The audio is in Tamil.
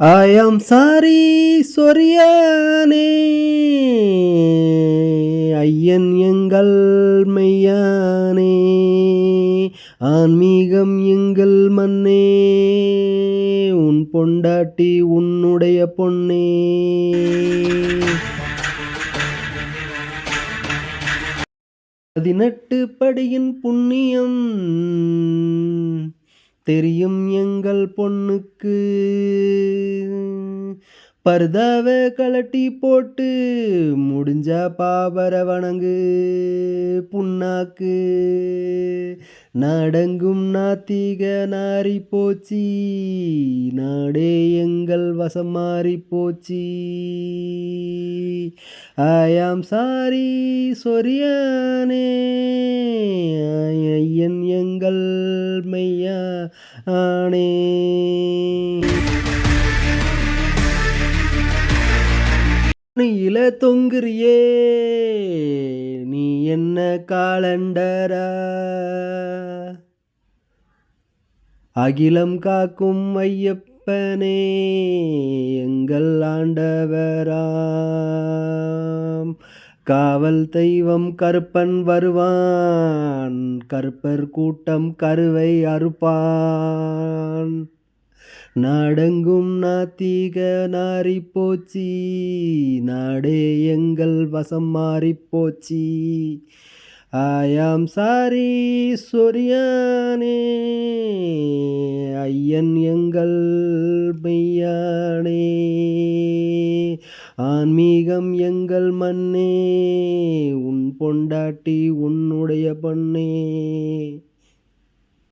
ஐ ஆம் சாரி சொரியானே ஐயன் எங்கள் மெய்யானே. ஆன்மீகம் எங்கள் மண்ணே உன் பொண்டாட்டி உன்னுடைய பொன்னே. பதினெட்டு படியின் புண்ணியம். தெரியும் எங்கள் பொண்ணுக்கு. பர்தாவை கலட்டி போட்டு முடிஞ்ச பாவர வணங்கு புண்ணாக்கு. நாடெங்கும் நாத்திக நாரி போச்சி. நாடே எங்கள் வசம் மாறி போச்சி. ஐ ஆம் சாரி சொரியானே. ஐ ஆனே. நீல தொங்குறியே நீ என்ன காலண்டரா? அகிலம் காக்கும் ஐயப்பனே எங்கள் ஆண்டவரா. காவல் தெய்வம் கருப்பன் வருவான் கருப்பர் கூட்டம் கருவை அறுப்பான். நாடெங்கும் நாத்தீக நாரி போச்சி நாடே எங்கள் வசம் மாறி போச்சி. ஆயாம் சாரி சொரியானே ஐயன் எங்கள் மெய்யானே. ஆன்மீகம் எங்கள் மண்ணே உன் பொண்டாட்டி உன்னுடைய பண்ணே.